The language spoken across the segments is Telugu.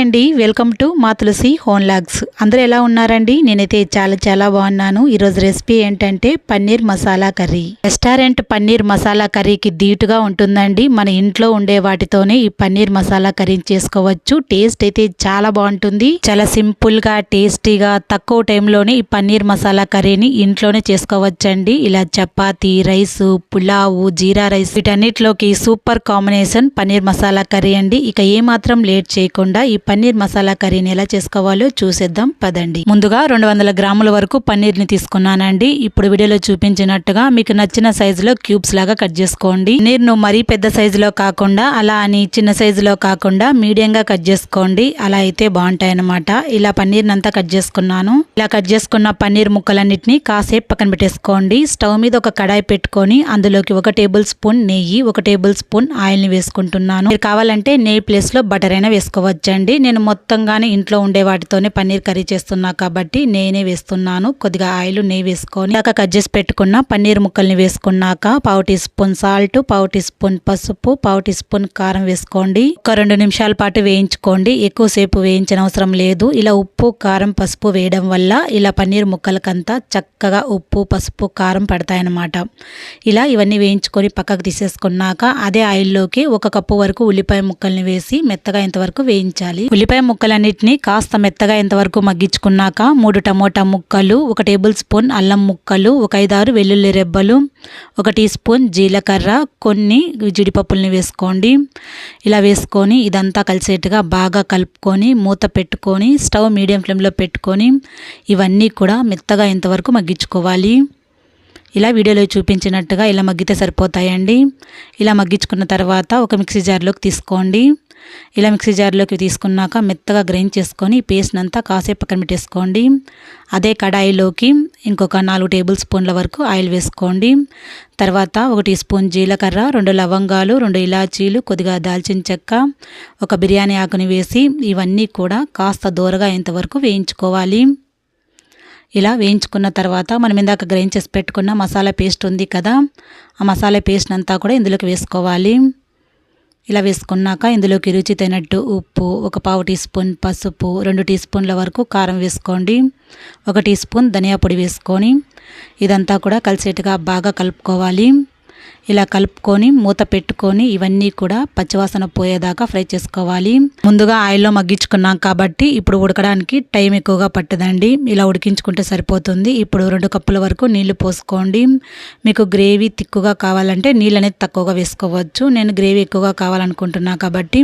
అండి వెల్కమ్ టు మా తులసి హోన్ లాగ్స్. అందరూ ఎలా ఉన్నారండి? నేనైతే చాలా చాలా బాగున్నాను. ఈరోజు రెసిపీ ఏంటంటే పన్నీర్ మసాలా కర్రీ. రెస్టారెంట్ పన్నీర్ మసాలా కర్రీకి ధీటుగా ఉంటుందండి. మన ఇంట్లో ఉండే వాటితోనే ఈ పన్నీర్ మసాలా కర్రీ చేసుకోవచ్చు. టేస్ట్ అయితే చాలా బాగుంటుంది. చాలా సింపుల్గా టేస్టీగా తక్కువ టైంలోనే ఈ పన్నీర్ మసాలా కర్రీని ఇంట్లోనే చేసుకోవచ్చండి. ఇలా chapati rice pulao jeera rice వీటన్నిటిలోకి super combination paneer masala curry అండి. ఇక ఏ మాత్రం లేట్ చేయకుండా ఈ పన్నీర్ మసాలా కర్రీని ఎలా చేసుకోవాలో చూసేద్దాం పదండి. ముందుగా రెండు వందల గ్రాముల వరకు పన్నీర్ని తీసుకున్నానండి. ఇప్పుడు వీడియోలో చూపించినట్టుగా మీకు నచ్చిన సైజులో క్యూబ్స్ లాగా కట్ చేసుకోండి. పన్నీర్ను మరీ పెద్ద సైజులో కాకుండా అలా అని చిన్న సైజులో కాకుండా మీడియం గా కట్ చేసుకోండి. అలా అయితే బాగుంటాయి అనమాట ఇలా పన్నీర్ అంతా కట్ చేసుకున్నాను. ఇలా కట్ చేసుకున్న పన్నీర్ ముక్కలన్నిటిని కాసేపు పక్కన పెట్టేసుకోండి. స్టవ్ మీద ఒక కడాయి పెట్టుకొని అందులోకి ఒక టేబుల్ స్పూన్ నెయ్యి ఒక టేబుల్ స్పూన్ ఆయిల్ని వేసుకుంటున్నాను. మీరు కావాలంటే నెయ్యి ప్లేస్లో బటర్ అయినా వేసుకోవచ్చండి. నేను మొత్తంగానే ఇంట్లో ఉండే వాటితోనే పన్నీర్ కర్రీ చేస్తున్నా కాబట్టి నేనే వేస్తున్నాను. కొద్దిగా ఆయిల్ నెయ్యి వేసుకొని ఇలాగ కట్ చేసి పెట్టుకున్న పన్నీర్ ముక్కల్ని వేసుకున్నాక పావు టీ స్పూన్ సాల్ట్ పావు టీ స్పూన్ పసుపు పావు టీ స్పూన్ కారం వేసుకోండి. ఒక రెండు నిమిషాల పాటు వేయించుకోండి. ఎక్కువసేపు వేయించిన అవసరం లేదు. ఇలా ఉప్పు కారం పసుపు వేయడం వల్ల ఇలా పన్నీర్ ముక్కలకంతా చక్కగా ఉప్పు పసుపు కారం పడతాయన్నమాట. ఇలా ఇవన్నీ వేయించుకొని పక్కకు తీసేసుకున్నాక అదే ఆయిల్లోకి ఒక కప్పు వరకు ఉల్లిపాయ ముక్కల్ని వేసి మెత్తగా ఇంతవరకు వేయించాలి. ఉల్లిపాయ ముక్కలన్నిటిని కాస్త మెత్తగా ఇంతవరకు మగ్గించుకున్నాక మూడు టమోటా ముక్కలు ఒక టేబుల్ స్పూన్ అల్లం ముక్కలు ఒక ఐదారు వెల్లుల్లి రెబ్బలు ఒక టీ స్పూన్ జీలకర్ర కొన్ని జీడిపప్పుల్ని వేసుకోండి. ఇలా వేసుకొని ఇదంతా కలిసేట్టుగా బాగా కలుపుకొని మూత పెట్టుకొని స్టవ్ మీడియం ఫ్లేమ్లో పెట్టుకొని ఇవన్నీ కూడా మెత్తగా ఇంతవరకు మగ్గించుకోవాలి. ఇలా వీడియోలో చూపించినట్టుగా ఇలా మగ్గితే సరిపోతాయండి. ఇలా మగ్గించుకున్న తర్వాత ఒక మిక్సీ జార్లోకి తీసుకోండి. ఇలా మిక్సీ జార్లోకి తీసుకున్నాక మెత్తగా గ్రైండ్ చేసుకొని పేస్ట్ అంతా కాసేపు పక్కన పెట్టేసుకోండి. అదే కడాయిలోకి ఇంకొక నాలుగు టేబుల్ స్పూన్ల వరకు ఆయిల్ వేసుకోండి. తర్వాత ఒక టీ స్పూన్ జీలకర్ర రెండు లవంగాలు రెండు ఇలాచీలు కొద్దిగా దాల్చిన చెక్క ఒక బిర్యానీ ఆకుని వేసి ఇవన్నీ కూడా కాస్త దూరగా అయ్యేంతవరకు వేయించుకోవాలి. ఇలా వేయించుకున్న తర్వాత మనం ఇందాక గ్రైండ్ చేసి పెట్టుకున్న మసాలా పేస్ట్ ఉంది కదా ఆ మసాలా పేస్ట్ అంతా కూడా ఇందులోకి వేసుకోవాలి. ఇలా వేసుకున్నాక ఇందులోకి రుచి తినట్టు ఉప్పు ఒక పావు టీ స్పూన్ పసుపు రెండు టీ స్పూన్ల వరకు కారం వేసుకోండి. ఒక టీ స్పూన్ ధనియా పొడి వేసుకొని ఇదంతా కూడా కలిసేట్టుగా బాగా కలుపుకోవాలి. ఇలా కలుపుకొని మూత పెట్టుకొని ఇవన్నీ కూడా పచ్చివాసన పోయేదాకా ఫ్రై చేసుకోవాలి. ముందుగా ఆయిల్లో మగ్గించుకున్నాం కాబట్టి ఇప్పుడు ఉడకడానికి టైం ఎక్కువగా పట్టదండి. ఇలా ఉడికించుకుంటే సరిపోతుంది. ఇప్పుడు రెండు కప్పుల వరకు నీళ్ళు పోసుకోండి. మీకు గ్రేవీ తిక్కుగా కావాలంటే నీళ్ళు అనేది తక్కువగా వేసుకోవచ్చు. నేను గ్రేవీ ఎక్కువగా కావాలనుకుంటున్నా కాబట్టి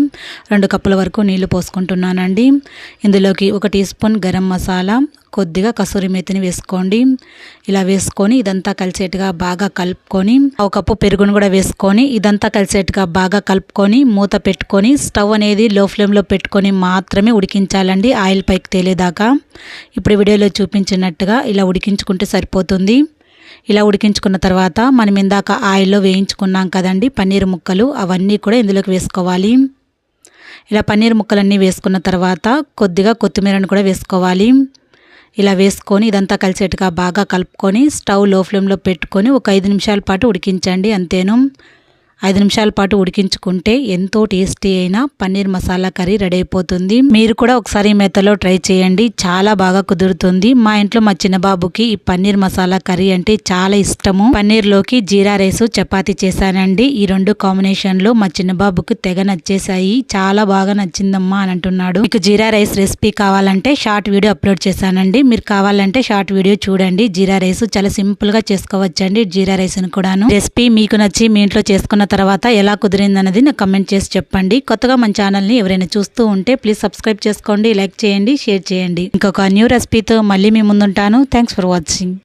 రెండు కప్పుల వరకు నీళ్ళు పోసుకుంటున్నానండి. ఇందులోకి ఒక టీ స్పూన్ గరం మసాలా కొద్దిగా కసూరి మేతిని వేసుకోండి. ఇలా వేసుకొని ఇదంతా కలిసేట్టుగా బాగా కలుపుకొని ఒక కప్పు పెరుగును కూడా వేసుకొని ఇదంతా కలిసేట్టుగా బాగా కలుపుకొని మూత పెట్టుకొని స్టవ్ అనేది లో ఫ్లేమ్లో పెట్టుకొని మాత్రమే ఉడికించాలండి ఆయిల్ పైకి తేలేదాకా. ఇప్పుడు వీడియోలో చూపించినట్టుగా ఇలా ఉడికించుకుంటే సరిపోతుంది. ఇలా ఉడికించుకున్న తర్వాత మనం ఇందాక ఆయిల్లో వేయించుకున్నాం కదండి పన్నీర్ ముక్కలు అవన్నీ కూడా ఇందులోకి వేసుకోవాలి. ఇలా పన్నీర్ ముక్కలన్నీ వేసుకున్న తర్వాత కొద్దిగా కొత్తిమీరను కూడా వేసుకోవాలి. ఇలా వేసుకొని ఇదంతా కలిసేట్టుగా బాగా కలుపుకొని స్టవ్లో ఫ్లేమ్లో పెట్టుకొని ఒక ఐదు నిమిషాల పాటు ఉడికించండి అంతేను. ఐదు నిమిషాల పాటు ఉడికించుకుంటే ఎంతో టేస్టీ అయిన పన్నీర్ మసాలా కర్రీ రెడీ అయిపోతుంది. మీరు కూడా ఒకసారి మెత్తలో ట్రై చేయండి. చాలా బాగా కుదురుతుంది. మా ఇంట్లో మా చిన్న బాబుకి ఈ పన్నీర్ మసాలా కర్రీ అంటే చాలా ఇష్టము. పన్నీర్లోకి జీరా రైస్ చపాతి చేశానండి. ఈ రెండు కాంబినేషన్లో మా చిన్న బాబుకు తెగ నచ్చేసాయి చాలా బాగా నచ్చిందమ్మా అని అంటున్నాడు. మీకు జీరా రైస్ రెసిపీ కావాలంటే షార్ట్ వీడియో అప్లోడ్ చేశానండి. మీరు కావాలంటే షార్ట్ వీడియో చూడండి. జీరా రైస్ చాలా సింపుల్గా చేసుకోవచ్చండి. జీరా రైస్ కూడాను. రెసిపీ మీకు నచ్చి మీ ఇంట్లో చేసుకున్న తర్వాత ఎలా కుదిరింది అన్నది నాకు కమెంట్ చేసి చెప్పండి. కొత్తగా మన ఛానల్ని ఎవరైనా చూస్తూ ఉంటే ప్లీజ్ సబ్స్క్రైబ్ చేసుకోండి లైక్ చేయండి షేర్ చేయండి. ఇంకొక న్యూ రెసిపీతో మళ్ళీ మీ ముందుంటాను. Thanks for watching